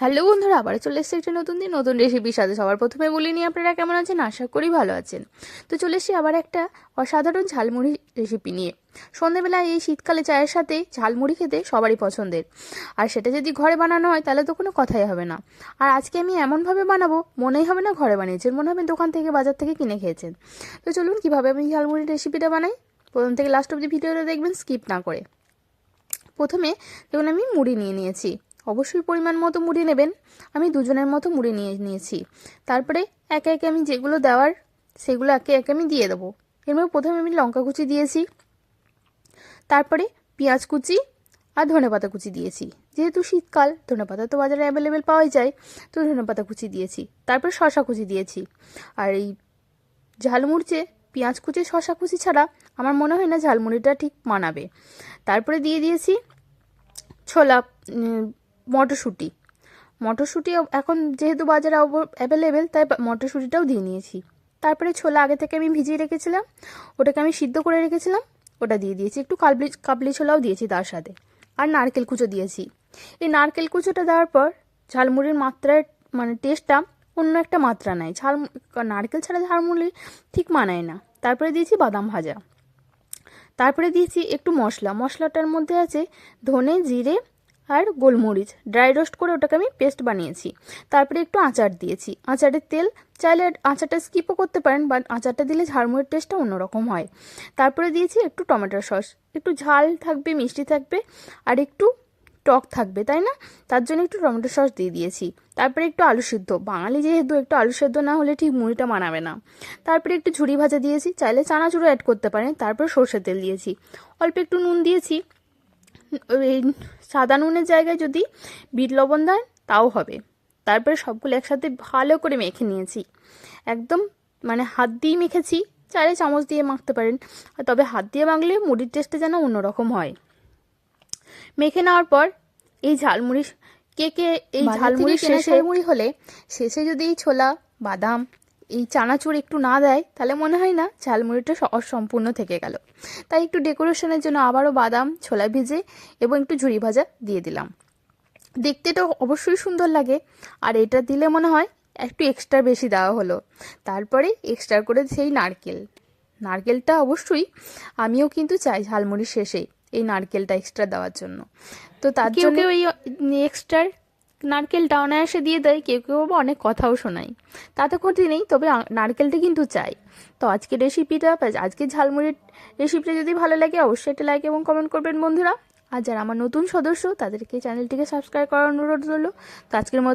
Hello বন্ধুরা আবার চলে এসেছে একটা নতুন দিন, নতুন রেসিপির সাথে। সবার প্রথমে বলে নিই, আপনারা কেমন আছেন? আশা করি ভালো আছেন। তো চলে এসেছি আবার একটা অসাধারণ ঝালমুড়ি রেসিপি নিয়ে। সন্ধেবেলায় এই শীতকালে চায়ের সাথে ঝালমুড়ি খেতে সবারই পছন্দের। আর সেটা যদি ঘরে বানানো হয়, তাহলে তো কোনো কথাই হবে না। আর আজকে আমি এমনভাবে বানাবো, মনেই হবে না ঘরে বানিয়েছেন, মনে হবে দোকান থেকে, বাজার থেকে কিনে খেয়েছেন। তো চলুন, কীভাবে আমি ঝালমুড়ির রেসিপিটা বানাই? প্রথম থেকে লাস্ট অব্দি ভিডিওটা দেখবেন স্কিপ না করে। প্রথমে দেখুন, আমি মুড়ি নিয়ে নিয়েছি। অবশ্যই পরিমাণ মতো মুড়ি নেবেন। আমি দুজনের মতো মুড়ি নিয়ে নিয়েছি। তারপরে একে একে আমি যেগুলো দেওয়ার, সেগুলো একে একে আমি দিয়ে দেবো। এর মধ্যে প্রথমে আমি লঙ্কা কুচি দিয়েছি। তারপরে পেঁয়াজ কুচি আর ধনেপাতা কুচি দিয়েছি। যেহেতু শীতকাল ধনেপাতা তো বাজারে অ্যাভেলেবেল পাওয়াই যায়, তো ধনেপাতা কুচি দিয়েছি। তারপরে শশা কুচি দিয়েছি। আর এই ঝালমুড়চে পেঁয়াজ কুচি শশা কুচি ছাড়া আমার মনে হয় না ঝালমুড়িটা ঠিক মানাবে। তারপরে দিয়ে দিয়েছি ছোলা মটরশুঁটি। মটরশুঁটি এখন যেহেতু বাজারে অ্যাভেলেবেল তাই মটরশুঁটিটাও দিয়ে নিয়েছি। তারপরে ছোলা আগে থেকে আমি ভিজিয়ে রেখেছিলাম। ওটাকে আমি সিদ্ধ করে রেখেছিলাম। ওটা দিয়ে দিয়েছি। একটু কাবলি কাবলি ছোলাও দিয়েছি তার সাথে। আর নারকেল কুচো দিয়েছি। এই নারকেল কুচোটা দেওয়ার পর ঝালমুড়ির মাত্রার মানে টেস্টটা অন্য একটা মাত্রা নেয়। ঝাল নারকেল ছাড়া ঝালমুড়ি ঠিক মানায় না। তারপরে দিয়েছি বাদাম ভাজা। তারপরে দিয়েছি একটু মশলা। মশলাটার মধ্যে আছে ধনে, জিরে আর গোলমরিচ। ড্রাই রোস্ট করে ওটাকে আমি পেস্ট বানিয়েছি। তারপরে একটু আচার দিয়েছি। আচারের তেল চাইলে আচারটা স্কিপও করতে পারেন বা আচারটা দিলে ঝালমুড়ির টেস্টটা অন্যরকম হয়। তারপরে দিয়েছি একটু টমেটো সস। একটু ঝাল থাকবে, মিষ্টি থাকবে, আর একটু টক থাকবে, তাই না? তার জন্য একটু টমেটো সস দিয়ে দিয়েছি। তারপরে একটু আলু সিদ্ধ। বাঙালি যেহেতু একটু আলু সিদ্ধ না হলে ঠিক মুড়িটা মানাবে না। তারপরে একটু ঝুড়ি ভাজা দিয়েছি। চাইলে চানাচুরও অ্যাড করতে পারেন। তারপর সর্ষের তেল দিয়েছি। অল্প একটু নুন দিয়েছি। সাদা নুনের জায়গায় যদি বিট লবণ দেন তাও হবে। তারপরে সবগুলো একসাথে ভালো করে মেখে নিয়েছি। একদম মানে হাত দিয়ে মেখেছি চাইলে চামচ দিয়ে মাখতে পারেন। তবে হাত দিয়ে মাখলে মুড়ির টেস্টটা যেন অন্যরকম হয়। মেখে নেওয়ার পর এই ঝালমুড়ি কে কে এই ঝালমুড়ি শেষে মুড়ি হলে শেষে যদি এই ছোলা বাদাম এই চানাচুর একটু না দেয় তাহলে মনে হয় না ঝালমুড়িটা অসম্পূর্ণ থেকে গেল। তাই একটু ডেকোরেশনের জন্য আবারও বাদাম ছোলা ভিজে এবং একটু ঝুড়ি ভাজা দিয়ে দিলাম। দেখতে তো অবশ্যই সুন্দর লাগে আর এটা দিলে মনে হয় একটু এক্সট্রা বেশি দেওয়া হলো। তারপরে এক্সট্রা করে সেই নারকেল। নারকেলটা অবশ্যই আমিও কিন্তু চাই ঝালমুড়ির শেষে এই নারকেলটা এক্সট্রা দেওয়ার জন্য। তো তার জন্য ওই এক্সট্রা নারকেলটা অনায়াসে দিয়ে দেয়, কেউ কেউ আবার অনেক কথাও শোনায়। তাতে ক্ষতি নেই, তবে নারকেলটা কিন্তু চাই। তো আজকের রেসিপিটা আজকে ঝালমুড়ির রেসিপিটা যদি ভালো লাগে, অবশ্যই একটা লাইক এবং কমেন্ট করবেন বন্ধুরা। আর যারা আমার নতুন সদস্য, তাদেরকে চ্যানেলটিকে সাবস্ক্রাইব করার অনুরোধ রইল। তো আজকের মতো